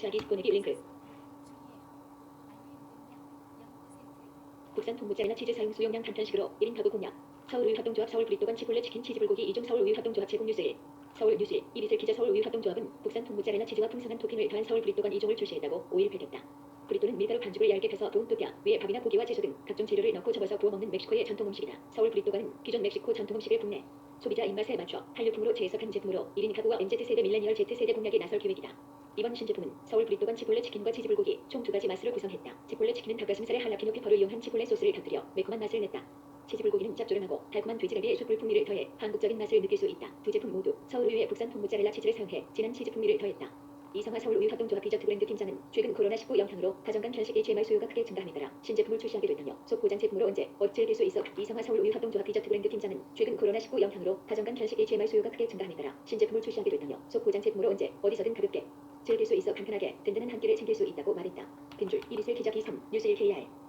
자기 보내기 링크 국산 통무짜리나 치즈 사용 수용량 간편식으로 1인 가구 공략 서울우유 합동조합 서울 브리또간 치콜레 치킨 치즈 불고기 2종 서울우유 합동조합 제공 뉴스 1 서울 뉴스 1 이비슬 기자 서울우유 합동조합은 국산 통무짜리나 치즈와 풍성한 토핑을 더한 서울 브리또간 2종을 출시했다고 5일 밝혔다. 브리또는 밀가루 반죽을 얇게 펴서 도움 또띠아 위에 밥이나 고기와 채소 등 각종 재료를 넣고 접어서 구워 먹는 멕시코의 전통 음식이다. 서울 브리또간은 기존 멕시코 전통 음식을 국내 소비자 입맛에 맞춰 한류풍으로 재해석한 제품으로 1인 가구와 MZ세대 밀레니얼 Z세대 공략에 나설 계획이다. 이번 신제품은 서울 브리또간 치폴레 치킨과 치즈 불고기 총 두 가지 맛으로 구성했다. 치폴레 치킨은 닭가슴살에 할라피뇨 페퍼를 이용한 치폴레 소스를 곁들여 매콤한 맛을 냈다. 치즈 불고기는 짭조름하고 달콤한 돼지갈비에 숯불 풍미를 더해 한국적인 맛을 느낄 수 있다. 두 제품 모두 서울우유의 국산 통모짜렐라 치즈를 사용해 진한 치즈 풍미를 더했다. 이성화 서울 우유 합동조합 디저트 브랜드 팀장은 최근 코로나19 영향으로 가정간 편식 HMR 수요가 크게 증가함에 따라 신제품을 출시하게 됐다며 속포장 제품으로 언제 어찌 즐길 수 있어 이성화 서울 우유 합동조합 디저트 브랜드 팀장은 최근 코로나19 영향으로 가정간 편식 HMR 수요가 크게 증가함에 따라 신제품을 출시하게 됐다며 속포장 제품으로 언제 어디서든 가볍게 즐길 수 있어 간편하게 든든한 한 끼를 챙길 수 있다고 말했다. 빈줄 이리슬 기자 기선 뉴스 1KR